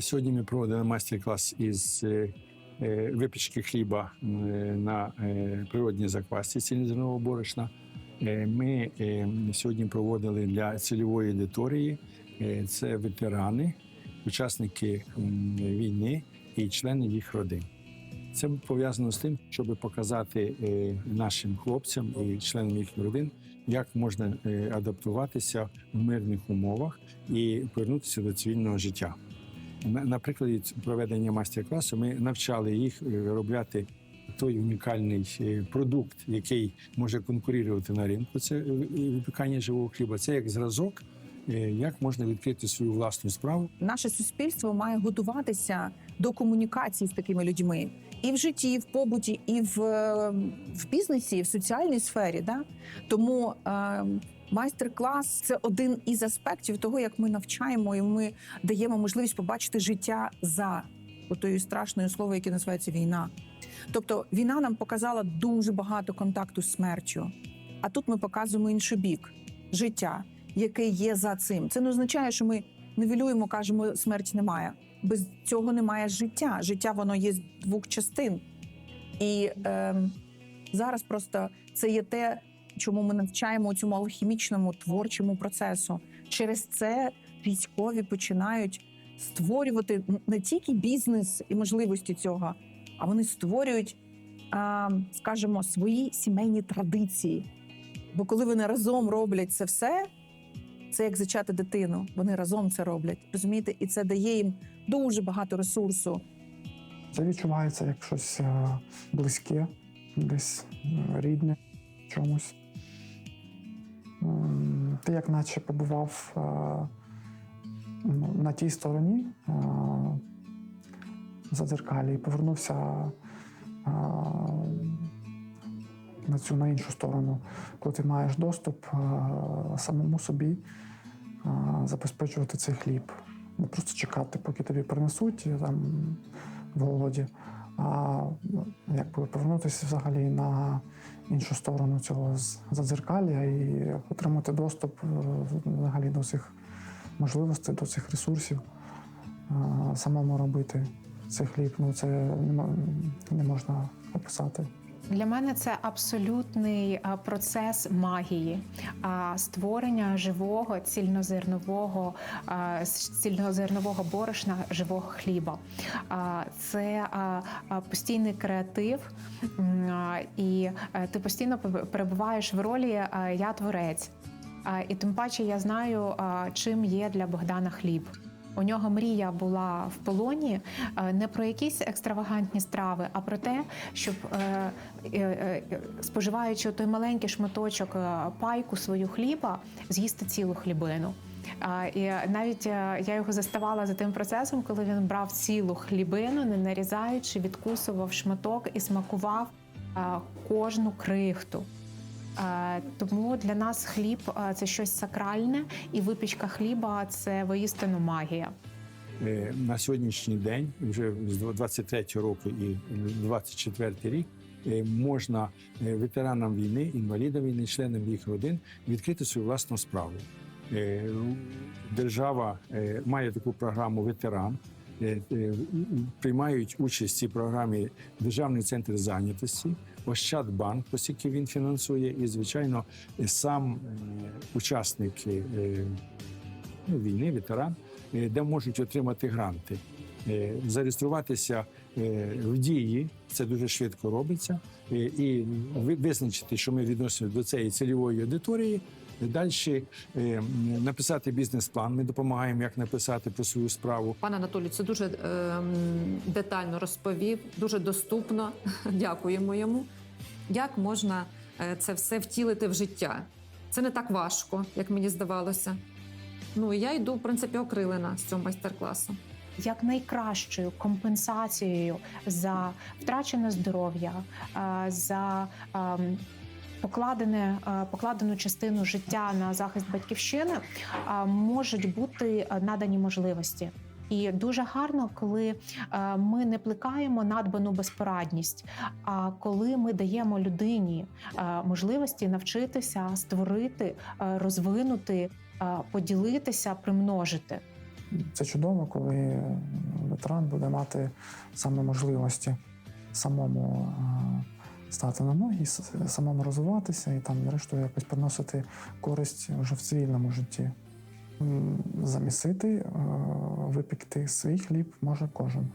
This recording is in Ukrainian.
Сьогодні ми проводили майстер-клас із е, е, випічки хліба е, на природній заквасці цільнозернового борошна. Ми сьогодні проводили для цільової аудиторії. Це ветерани, учасники війни і члени їх родин. Це пов'язано з тим, щоб показати нашим хлопцям і членам їхніх родин, як можна адаптуватися в мирних умовах і повернутися до цивільного життя. На, прикладі проведення майстер-класу ми навчали їх е, виробляти той унікальний е, продукт, який може конкурувати на ринку. Це е, випікання живого хліба. Це як зразок, е, як можна відкрити свою власну справу. Наше суспільство має готуватися до комунікації з такими людьми і в житті, і в побуті, і в, е, в бізнесі, і в соціальній сфері. Да? Тому е, майстер-клас це один із аспектів того, як ми навчаємо, і ми даємо можливість побачити життя за отою страшною словою, яке називається війна. Тобто війна нам показала дуже багато контакту з смертю. А тут ми показуємо інший бік життя, яке є за цим. Це не означає, що ми невілюємо, кажемо, смерть немає. Без цього немає життя. Життя воно є з двох частин. І е, зараз просто це є те, чому ми навчаємо цьому алхімічному творчому процесу. Через це військові починають створювати не тільки бізнес і можливості цього, а вони створюють, скажімо, свої сімейні традиції. Бо коли вони разом роблять це все, це як зачати дитину. Вони разом це роблять. Розумієте, і це дає їм дуже багато ресурсу. Це відчувається як щось е, близьке, десь рідне чомусь. Ти як наче побував е, ну, на тій стороні е, задзеркалі і повернувся е, на цю на іншу сторону, коли ти маєш доступ самому собі забезпечувати цей хліб. Не просто чекати, поки тобі принесуть там в голоді, а ну, якби повернутися взагалі на іншу сторону цього з- задзеркалля і отримати доступ е, взагалі до цих можливостей, до цих ресурсів, самому робити цей хліб. Ну це не можна описати. Для мене це абсолютний процес магії, створення живого цільнозернового цільнозернового борошна, живого хліба. Це постійний креатив, і е, ти постійно перебуваєш в ролі я творець. І тим паче я знаю, чим є для Богдана хліб. У нього мрія була в полоні е, не про якісь екстравагантні страви, а про те, щоб е, е, споживаючи той маленький шматочок пайку свою хліба, з'їсти цілу хлібину. І навіть я його заставала за тим процесом, коли він брав цілу хлібину, не нарізаючи, відкусував шматок і смакував кожну крихту. Е, Тому для нас хліб е, це щось сакральне, і випічка хліба це воістину магія. Е, на сьогоднішній день, вже з 23 року і 24 рік, можна ветеранам війни, інвалідам війни, членам їх родин відкрити свою власну справу. Держава має таку програму ветеран. Е, е, Приймають участь в цій програмі Державний центр зайнятості, Ощадбанк, оскільки він фінансує, і, звичайно, сам е, учасник е, ну, війни, ветеран, де можуть отримати гранти. Зареєструватися в дії, це дуже швидко робиться, і ви- визначити, що ми відносимо до цієї цільової аудиторії. Далі написати бізнес-план. Ми допомагаємо, як написати про свою справу. Пан Анатолій це дуже ем, детально розповів, дуже доступно. Дякуємо йому. Як можна е, це все втілити в життя? Це не так важко, як мені здавалося. Ну і я йду, в принципі, окрилена з цього майстер-класу. як найкращою компенсацією за втрачене здоров'я, е, за ем, покладене, е, покладену частину життя на захист батьківщини, е, можуть бути е, надані можливості. І дуже гарно, коли ми не плекаємо надбану безпорадність, а коли ми даємо людині можливості навчитися створити, розвинути, поділитися, примножити. це чудово, коли ветеран буде мати саме можливості самому стати на ноги, самому розвиватися і там, зрештою, якось приносити користь вже в цивільному житті. Замісити, е, випікти свій хліб може кожен.